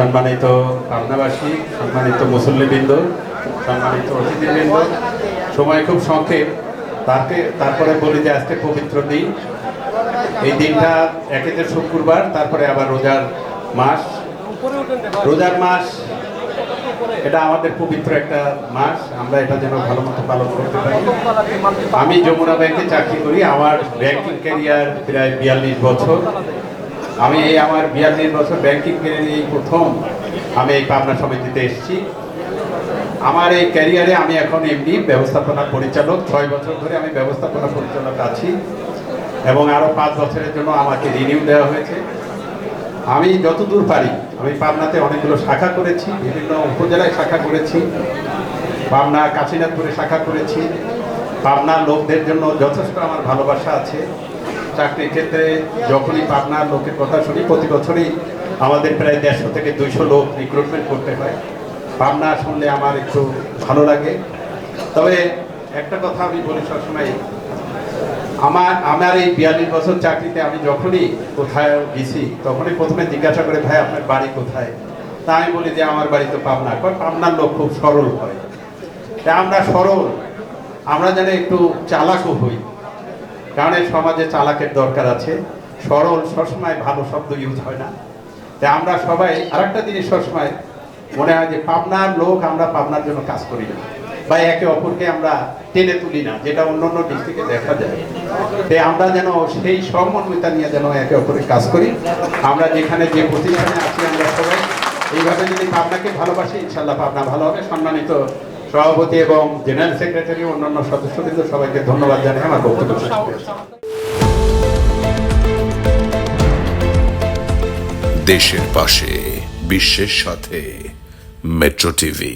সম্মানিত পাবনাবাসী সম্মানিত মুসল্লিবৃন্দ, সম্মানিত অতিথিবৃন্দ। সময় খুব সংক্ষেপ। তাকে তারপরে বলি যে আজকে পবিত্র দিন। এই দিনটা একেতে শুক্রবার, তারপরে আবার রোজার মাস। রোজার মাস, এটা আমাদের পবিত্র একটা মাস। আমরা এটা যেন ভালো মতো পালন করতে পারি। আমি যমুনা ব্যাংকে চাকরি করি। আমার ব্যাংকিং ক্যারিয়ার প্রায় বিয়াল্লিশ বছর। আমি এই আমার বিয়াল্লিশ বছর ব্যাংকিং ক্যারিয়ারে এই প্রথম আমি এই পাবনা সমিতিতে এসেছি। আমার এই ক্যারিয়ারে আমি এখন এমনি ব্যবস্থাপনা পরিচালক। ছয় বছর ধরে আমি ব্যবস্থাপনা পরিচালক আছি এবং আরও পাঁচ বছরের জন্য আমাকে রিনিউ দেওয়া হয়েছে। আমি যতদূর পারি, আমি পাবনাতে অনেকগুলো শাখা করেছি, বিভিন্ন উপজেলায় শাখা করেছি, পাবনা কাশীনাথপুরে শাখা করেছি। পাবনার লোকদের জন্য যথেষ্ট আমার ভালোবাসা আছে। চাকরির ক্ষেত্রে যখনই পাবনার লোকের কথা শুনি, প্রতি বছরই আমাদের প্রায় দেড়শো থেকে দুইশো লোক রিক্রুটমেন্ট করতে হয়। পাবনা শুনলে আমার একটু ভালো লাগে। তবে একটা কথা আমি বলি সবসময়, আমার আমার এই বিয়াল্লিশ বছর চাকরিতে আমি যখনই কোথায় গেছি, তখনই প্রথমে জিজ্ঞাসা করে, ভাই, আপনার বাড়ি কোথায়? তা আমি বলি যে, আমার বাড়ি তো পাবনা। কারণ পাবনার লোক খুব সরল হয়। তা আমরা সরল, আমরা যেন একটু চালাকও হই। এই সমাজে চালাকের দরকার আছে। সরল সবসময় ভালো শব্দ ইউজ হয় না। তাই আমরা সবাই, আরেকটা জিনিস সবসময় মনে হয় যে পাবনার লোক আমরা পাবনার জন্য কাজ করি না। বা একে অপরকে আমরা টেনে তুলি না, যেটা অন্য অন্য ডিস্ট্রিক্টে দেখা যায়। তাই আমরা যেন সেই সমন্বয়তা নিয়ে যেন একে অপরের কাজ করি। আমরা যেখানে যে প্রতিষ্ঠানে আছি আমরা সবাই, এইভাবে যদি পাবনাকে ভালোবাসি ইনশাল্লাহ পাবনা ভালো হবে। সম্মানিত সভাপতি এবং জেনারেল সেক্রেটারি অন্যান্য সদস্যবৃন্দ সবাইকে ধন্যবাদ জানাই আমার বক্তব্য দেশের পাশে, বিশ্বের সাথে, মেট্রো টিভি।